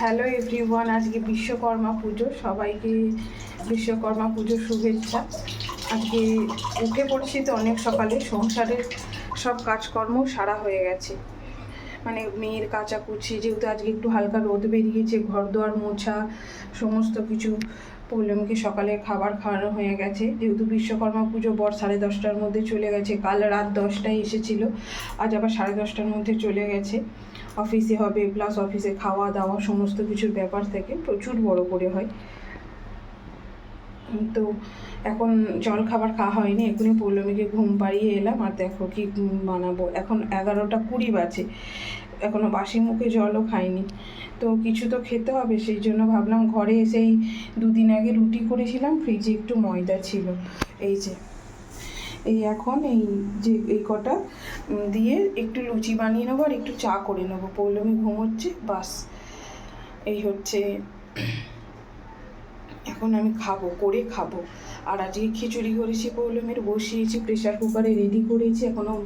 Hello everyone আজকে বিশ্বকর্মা পুজো, সবাইকে বিশ্বকর্মা পুজোর শুভেচ্ছা। আজকে উঠে পড়ছি তো অনেক সকালে, সংসারের সব কাজকর্ম সারা হয়ে গেছে। মানে মেয়ের কাচাকুচি, যেহেতু আজকে একটু হালকা রোদ বেরিয়েছে ঘর দোয়ার মোছা, সমস্ত কিছু পৌলমীকে সকালে খাবার খাওয়ানো হয়ে গেছে। যেহেতু বিশ্বকর্মা পুজো বর সাড়ে দশটার মধ্যে চলে গেছে, কাল রাত দশটায় এসেছিল। আজ আবার সাড়ে দশটার মধ্যে চলে গেছে। অফিসে হবে প্লাস অফিসে খাওয়া দাওয়া, সমস্ত কিছুর ব্যাপার থেকে। প্রচুর বড় করে হয়। তো এখন জল খাবার খাওয়া হয়নি, এখনই পৌলমীকে ঘুম পাড়িয়ে এলাম, আর দেখো কি বানাবো। এখন এগারোটা কুড়ি বাজে, এখনও বাসি মুখে জলও খাইনি। তো কিছু তো খেতে হবে, সেই জন্য ভাবলাম ঘরে এসেই দুদিন আগে রুটি করেছিলাম, ফ্রিজে একটু ময়দা ছিল। এই যে, এই এখন এই যে, এই কটা দিয়ে একটু লুচি বানিয়ে নেব আর একটু চা করে নেব। পৌলমী ঘুমোচ্ছে, বাস। এই হচ্ছে এখন আমি খাব, করে খাব। আর আজকে খিচুড়ি করেছি পৌলমের, বসিয়েছি প্রেশার কুকারে রেডি করেছি এখনও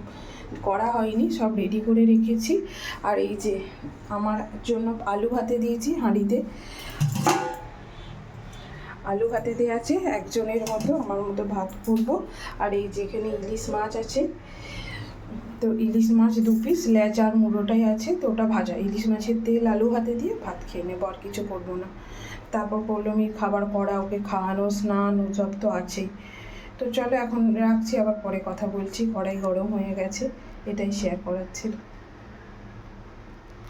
করা হয়নি, সব রেডি করে রেখেছি। আর এই যে আমার জন্য আলু ভাতে দিয়েছি হাঁড়িতে। আলু ভাতে দেওয়া আছে একজনের মতো, আমার মতো ভাত করব। আর এই যেখানে ইলিশ মাছ আছে তো ইলিশ মাছ দু পিস লেজ আর মুড়োটাই আছে, তো ওটা ভাজা। ইলিশ মাছের তেল আলু হাতে দিয়ে ভাত খেয়ে নেব, আর কিছু করব না। তারপর পৌলমীর খাবার করা, ওকে খাওয়ানো, স্নান সব তো আছেই। তো চলো, এখন রাখছি, আবার পরে কথা বলছি। কড়াই গরম হয়ে গেছে, এটাই শেয়ার করার ছিল।